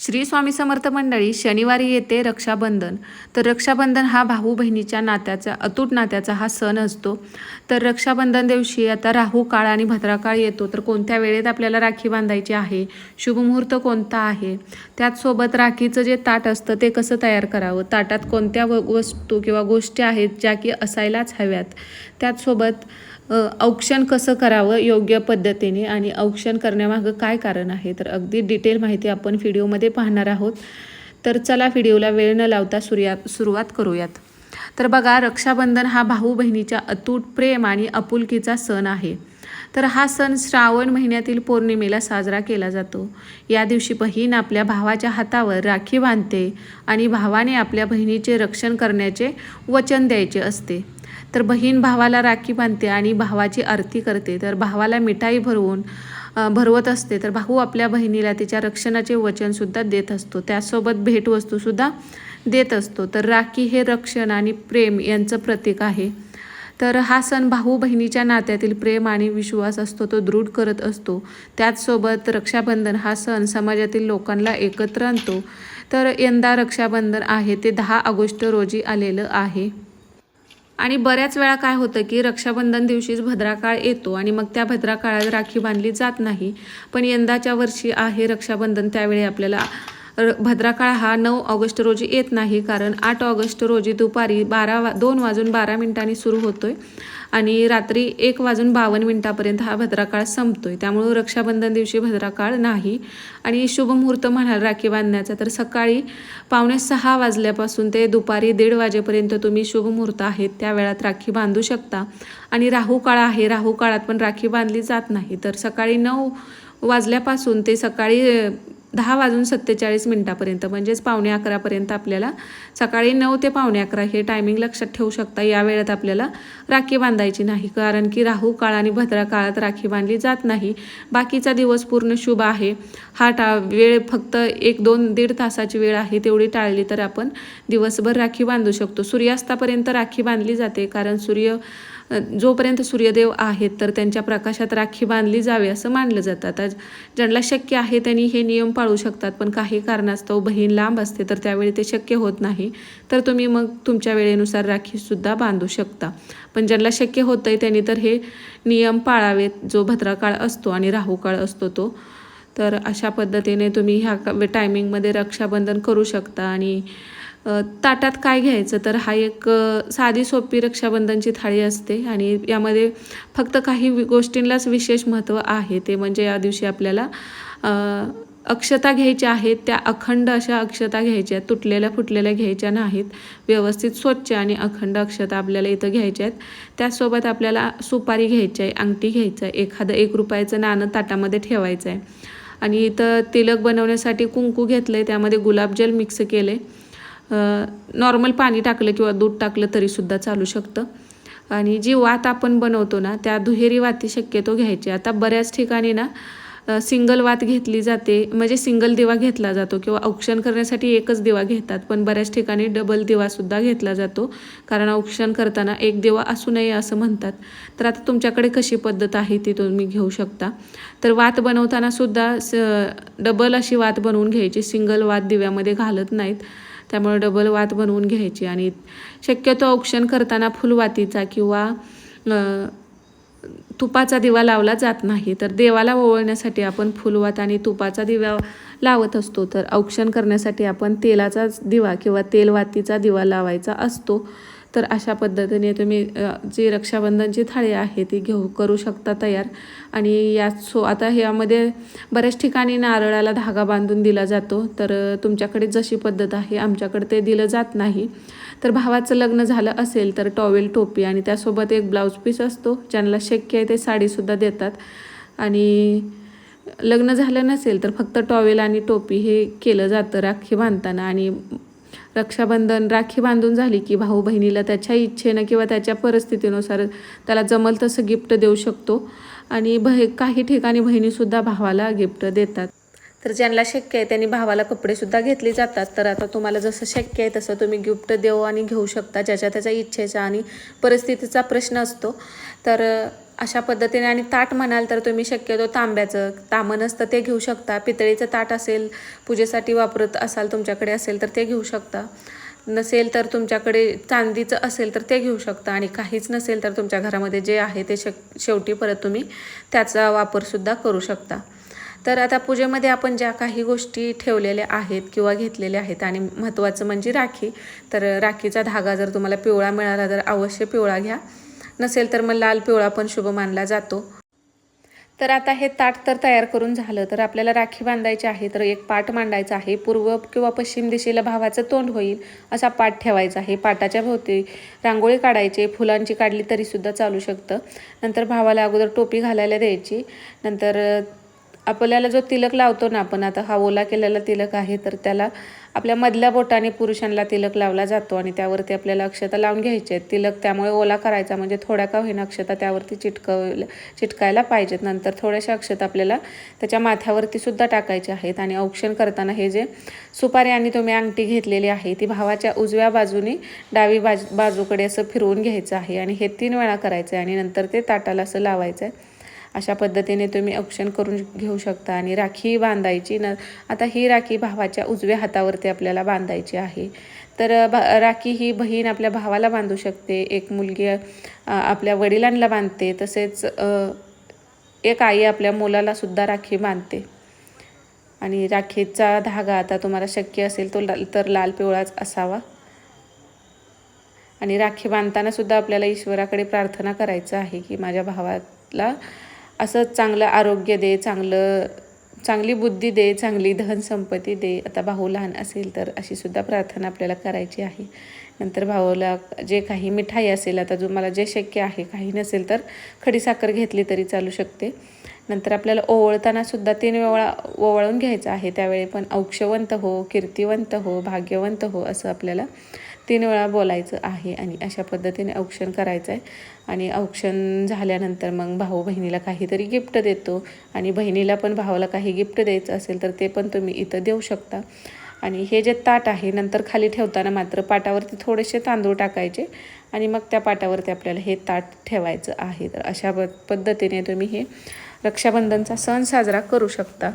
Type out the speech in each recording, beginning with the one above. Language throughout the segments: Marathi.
श्री स्वामी समर्थ मंडळी शनिवारी येते रक्षाबंधन. तर रक्षाबंधन हा भाऊ बहिणीच्या नात्याचा अतूट नात्याचा हा सण असतो. तर रक्षाबंधन दिवशी आता राहू काळ आणि भद्राकाळ येतो. तर कोणत्या वेळेत आपल्याला राखी बांधायची आहे? शुभमुहूर्त कोणता आहे? त्याचसोबत राखीचं जे ताट असतं ते कसं तयार करावं? ताटात कोणत्या व वस्तू किंवा गोष्टी आहेत ज्या की असायलाच हव्यात? त्याचसोबत औक्षण कसं करावं योग्य पद्धतीने आणि औक्षण करण्यामागं काय कारण आहे? तर अगदी डिटेल माहिती आपण व्हिडिओमध्ये पाहणार आहोत. तर चला व्हिडिओला वेळ न लावता सुरुवात सुरुवात करूयात. तर बघा रक्षाबंधन हा भाऊ बहिणीच्या अतूट प्रेम आणि आपुलकीचा सण आहे. तर हा सण श्रावण महिन्यातील पौर्णिमेला साजरा केला जातो. या दिवशी बहीण आपल्या भावाच्या हातावर राखी बांधते आणि भावाने आपल्या बहिणीचे रक्षण करण्याचे वचन द्यायचे असते. तर बहीण भावाला राखी बांधते आणि भावाची आरती करते. तर भावाला मिठाई भरवून भरवत असते. तर भाऊ आपल्या बहिणीला तिच्या रक्षणाचे वचनसुद्धा देत असतो. त्यासोबत भेटवस्तूसुद्धा देत असतो. तर राखी हे रक्षण आणि प्रेम यांचं प्रतीक आहे. तर हा सण भाऊ बहिणीच्या नात्यातील प्रेम आणि विश्वास असतो तो दृढ करत असतो. त्याचसोबत रक्षाबंधन हा सण समाजातील लोकांना एकत्र आणतो. तर यंदा रक्षाबंधन आहे ते दहा ऑगस्ट रोजी आलेलं आहे. आणि बऱ्याच वेळा काय होतं की रक्षाबंधन दिवशीच भद्राकाळ येतो आणि मग त्या भद्राकाळात राखी बांधली जात नाही. पण यंदाच्या वर्षी आहे रक्षाबंधन त्यावेळी आपल्याला भद्राकाळ हा नऊ ऑगस्ट रोजी येत नाही कारण आठ ऑगस्ट रोजी दुपारी बारा वा दोन वाजून बारा मिनिटांनी सुरू होतोय आणि रात्री एक वाजून बावन्न मिनिटापर्यंत हा भद्राकाळ संपतोय. त्यामुळं रक्षाबंधन दिवशी भद्राकाळ नाही. आणि शुभमुहूर्त म्हणाल राखी बांधण्याचा तर सकाळी पावणे सहा वाजल्यापासून ते दुपारी दीड वाजेपर्यंत तुम्ही शुभमुहूर्त आहेत त्या वेळात राखी बांधू शकता. आणि राहू काळ आहे राहू काळात पण राखी बांधली जात नाही. तर सकाळी नऊ वाजल्यापासून ते सकाळी दहा वाजून सत्तेचाळीस मिनटापर्यंत म्हणजेच पावणे अकरापर्यंत आपल्याला सकाळी नऊ ते पावणे अकरा हे टायमिंग लक्षात ठेवू शकता. या वेळेत आपल्याला राखी बांधायची नाही कारण की राहू काळ आणि भद्रा काळात राखी बांधली जात नाही. बाकीचा दिवस पूर्ण शुभ आहे. हा टा वेळ फक्त एक दोन दीड तासाची वेळ आहे तेवढी टाळली तर आपण दिवसभर राखी बांधू शकतो. सूर्यास्तापर्यंत राखी बांधली जाते कारण सूर्य जोपर्यंत सूर्यदेव आहेत तर त्यांच्या प्रकाशात राखी बांधली जावी असं मानलं जातं. आता ज्यांना शक्य आहे त्यांनी हे नियम पाळू शकतात पण काही कारणास्तव बहीण लांब असते तर त्यावेळी ते शक्य होत नाही. तर तुम्ही मग तुमच्या वेळेनुसार राखीसुद्धा बांधू शकता. पण ज्यांना शक्य होतं आहे त्यांनी तर हे नियम पाळावेत. जो भद्राकाळ असतो आणि राहूकाळ असतो तो. तर अशा पद्धतीने तुम्ही ह्या टायमिंगमध्ये रक्षाबंधन करू शकता आणि ताटात काय घ्यायचं? तर हा एक साधी सोपी रक्षाबंधनची थाळी असते आणि यामध्ये फक्त काही गोष्टींलाच विशेष महत्त्व आहे. ते म्हणजे या दिवशी आपल्याला अक्षता घ्यायच्या आहेत त्या अखंड अशा अक्षता घ्यायच्या आहेत तुटलेल्या फुटलेल्या घ्यायच्या नाहीत. व्यवस्थित स्वच्छ आणि अखंड अक्षता आपल्याला इथं घ्यायच्या आहेत. त्याचसोबत आपल्याला सुपारी घ्यायची आहे अंगठी घ्यायचं आहे. एखादं एक रुपयाचं नाणं ताटामध्ये ठेवायचं आहे. आणि इथं तिलक बनवण्यासाठी कुंकू घेतलं आहे त्यामध्ये गुलाबजल मिक्स केलं आहे नॉर्मल पाणी टाकलं किंवा दूध टाकलं तरीसुद्धा चालू शकतं. आणि जी वात आपण बनवतो ना त्या दुहेरी वाती शक्यतो घ्यायची. आता बऱ्याच ठिकाणी ना सिंगल वात घेतली जाते. म्हणजे सिंगल दिवा घेतला जातो किंवा औक्षण करण्यासाठी एकच दिवा घेतात. पण बऱ्याच ठिकाणी डबल दिवासुद्धा घेतला जातो. कारण औक्षण करताना एक दिवा असू नये असं म्हणतात. तर आता तुमच्याकडे कशी पद्धत आहे ती तुम्ही घेऊ शकता. तर वात बनवताना सुद्धा स डबल अशी वात बनवून घ्यायची. सिंगल वात दिव्यामध्ये घालत नाहीत. त्यामुळे डबल वात बनवून घ्यायची. आणि शक्यतो औक्षण करताना फुलवातीचा किंवा तुपाचा दिवा लावला जात नाही. तर देवाला ओवळण्यासाठी आपण फुलवात आणि तुपाचा दिवा लावत असतो. तर औक्षण करण्यासाठी आपण तेलाचाच दिवा किंवा तेलवातीचा दिवा लावायचा असतो. तर अशा पद्धतीने तुम्ही जी रक्षाबंधनची थाळी आहे ती घेऊ करू शकता तयार. आणि यात सो आता ह्यामध्ये बऱ्याच ठिकाणी नारळाला धागा बांधून दिला जातो. तर तुमच्याकडे जशी पद्धत आहे आमच्याकडे ते दिलं जात नाही. तर भावाचं लग्न झालं असेल तर टॉवेल टोपी आणि त्यासोबत एक ब्लाऊज पीस असतो ज्यांना शक्य आहे ते साडीसुद्धा देतात. आणि लग्न झालं नसेल तर फक्त टॉवेल आणि टोपी हे केलं जातं राखी बांधताना. आणि रक्षाबंधन राखी बांधून झाली की भाऊ बहिणीला त्याच्या इच्छेनं किंवा त्याच्या परिस्थितीनुसार त्याला जमल तसं गिफ्ट देऊ शकतो. आणि बह काही ठिकाणी बहिणीसुद्धा भावाला गिफ्ट देतात. तर ज्यांना शक्य आहे त्यांनी भावाला कपडेसुद्धा घेतले जातात. तर आता तुम्हाला जसं शक्य आहे तसं तुम्ही गिफ्ट देऊ आणि घेऊ शकता ज्याच्या त्याच्या इच्छेचा आणि परिस्थितीचा प्रश्न असतो. तर अशा पद्धतीने आणि ताट म्हणाल तर तुम्ही शक्यतो तांब्याचं तामण असतं ते घेऊ शकता. पितळीचं ताट असेल पूजेसाठी वापरत असाल तुमच्याकडे असेल तर ते घेऊ शकता. नसेल तर तुमच्याकडे चांदीचं असेल तर ते घेऊ शकता आणि काहीच नसेल तर तुमच्या घरामध्ये जे आहे ते शक शेवटी परत तुम्ही त्याचा वापरसुद्धा करू शकता. तर आता पूजेमध्ये आपण ज्या काही गोष्टी ठेवलेल्या आहेत किंवा घेतलेल्या आहेत आणि महत्त्वाचं म्हणजे राखी तर राखीचा धागा जर तुम्हाला पिवळा मिळाला तर अवश्य पिवळा घ्या. नसेल तर मग लाल पिवळा पण शुभ मानला जातो. तर आता हे ताट तर तयार करून झालं तर आपल्याला राखी बांधायची आहे तर एक पाट मांडायचा आहे. पूर्व किंवा पश्चिम दिशेला भावाचं तोंड होईल असा पाट ठेवायचा आहे. पाटाच्या भोवती रांगोळी काढायची फुलांची काढली तरीसुद्धा चालू शकतं. नंतर भावाला अगोदर टोपी घालायला द्यायची. नंतर आपल्याला जो तिलक लावतो ना आपण आता हा ओला केलेला तिलक आहे तर त्याला आपल्या मधल्या बोटाने पुरुषांना तिलक लावला जातो आणि त्यावरती आपल्याला अक्षता लावून घ्यायचे आहेत तिलक त्यामुळे ओला करायचा म्हणजे थोड्या का होईना अक्षता त्यावरती चिटकव चिटकायला पाहिजेत. नंतर थोड्याशा अक्षता आपल्याला त्याच्या माथ्यावरती सुद्धा टाकायचे आहेत आणि औक्षण करताना हे जे सुपारी आणि तुम्ही अंगठी घेतलेली आहे ती भावाच्या उजव्या बाजूने डावी बाज बाजूकडे असं फिरवून घ्यायचं आहे आणि हे तीन वेळा करायचं आहे आणि नंतर ते ताटाला असं लावायचं आहे. अशा पद्धतीने तुम्ही औक्षण करून घेऊ शकता. आणि राखी बांधायची न आता ही राखी भावाच्या उजव्या हातावरती आपल्याला बांधायची आहे. तर भा राखी ही बहीण आपल्या भावाला बांधू शकते. एक मुलगी आपल्या वडिलांना बांधते. तसेच एक आई आपल्या मुलाला सुद्धा राखी बांधते. आणि राखीचा धागा आता तुम्हाला शक्य असेल तो लाल तर लाल पिवळाच असावा. आणि राखी बांधताना सुद्धा आपल्याला ईश्वराकडे प्रार्थना करायचं आहे की माझ्या भावाला असंच चांगलं आरोग्य दे चांगलं चांगली बुद्धी दे चांगली धनसंपत्ती दे. आता भाऊ लहान असेल तर अशी सुद्धा प्रार्थना आपल्याला करायची आहे. नंतर भाऊला जे काही मिठाई असेल आता जो मला जे शक्य आहे काही नसेल तर खडीसाखर घेतली तरी चालू शकते. नंतर आपल्याला ओवळताना सुद्धा तीन वेळा ओवळून घ्यायचं आहे. त्यावेळी पण औक्षवंत हो कीर्तिवंत हो भाग्यवंत हो असं आपल्याला तीन वेळा बोलायचं आहे आणि अशा पद्धतीने औक्षण करायचं आहे. आणि औक्षण झाल्यानंतर मग भाऊ बहिणीला काहीतरी गिफ्ट देतो आणि बहिणीला पण भावाला काही गिफ्ट द्यायचं असेल तर ते पण तुम्ही इथं देऊ शकता. आणि हे जे ताट आहे नंतर खाली ठेवताना मात्र पाटावरती थोडेसे तांदूळ टाकायचे आणि मग त्या पाटावरती आपल्याला हे ताट ठेवायचं आहे. तर अशा प पद्धतीने तुम्ही हे रक्षाबंधनचा सण साजरा करू शकता.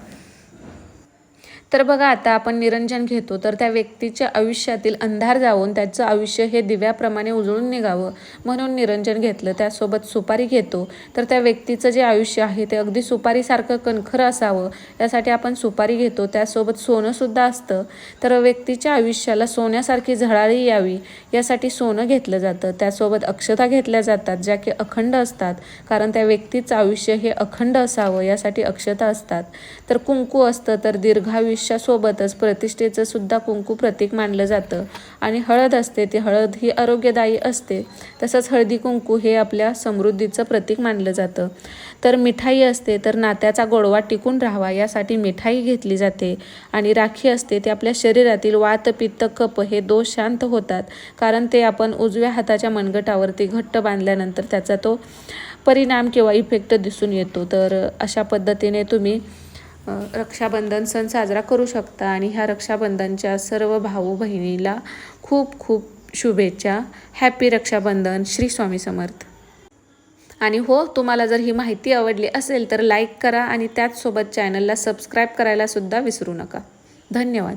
तर बघा आता आपण निरंजन घेतो तर त्या व्यक्तीच्या आयुष्यातील अंधार जाऊन त्याचं आयुष्य हे दिव्याप्रमाणे उजळून निघावं म्हणून निरंजन घेतलं. त्यासोबत सुपारी घेतो. तर त्या व्यक्तीचं जे आयुष्य आहे ते अगदी सुपारीसारखं कणखरं असावं यासाठी आपण सुपारी घेतो. त्यासोबत सोनंसुद्धा असतं. तर व्यक्तीच्या आयुष्याला सोन्यासारखी झळाळी यावी यासाठी सोनं घेतलं जातं. त्यासोबत अक्षता घेतल्या जातात ज्या की अखंड असतात कारण त्या व्यक्तीचं आयुष्य हे अखंड असावं यासाठी अक्षता असतात. तर कुंकू असतं तर दीर्घायुष्यासोबतच प्रतिष्ठेचं सुद्धा कुंकू प्रतीक मानलं जातं. आणि हळद असते ती हळद ही आरोग्यदायी असते. तसंच हळदी कुंकू हे आपल्या समृद्धीचं प्रतीक मानलं जातं. तर मिठाई असते तर नात्याचा गोडवा टिकून राहावा यासाठी मिठाई घेतली जाते. आणि राखी असते ते आपल्या शरीरातील वात पित्त कप हे दोष शांत होतात. कारण ते आपण उजव्या हाताच्या मनगटावरती घट्ट बांधल्यानंतर त्याचा तो परिणाम किंवा इफेक्ट दिसून येतो. तर अशा पद्धतीने तुम्ही रक्षाबंधन सण साजरा करू शकता आणि ह्या रक्षाबंधनच्या सर्व भाऊ बहिणीला खूप खूप शुभेच्छा. हॅपी रक्षाबंधन श्री स्वामी समर्थ. आणि हो तुम्हाला जर ही माहिती आवडली असेल तर लाईक करा आणि त्याचसोबत चॅनलला सबस्क्राईब करायला सुद्धा विसरू नका. धन्यवाद.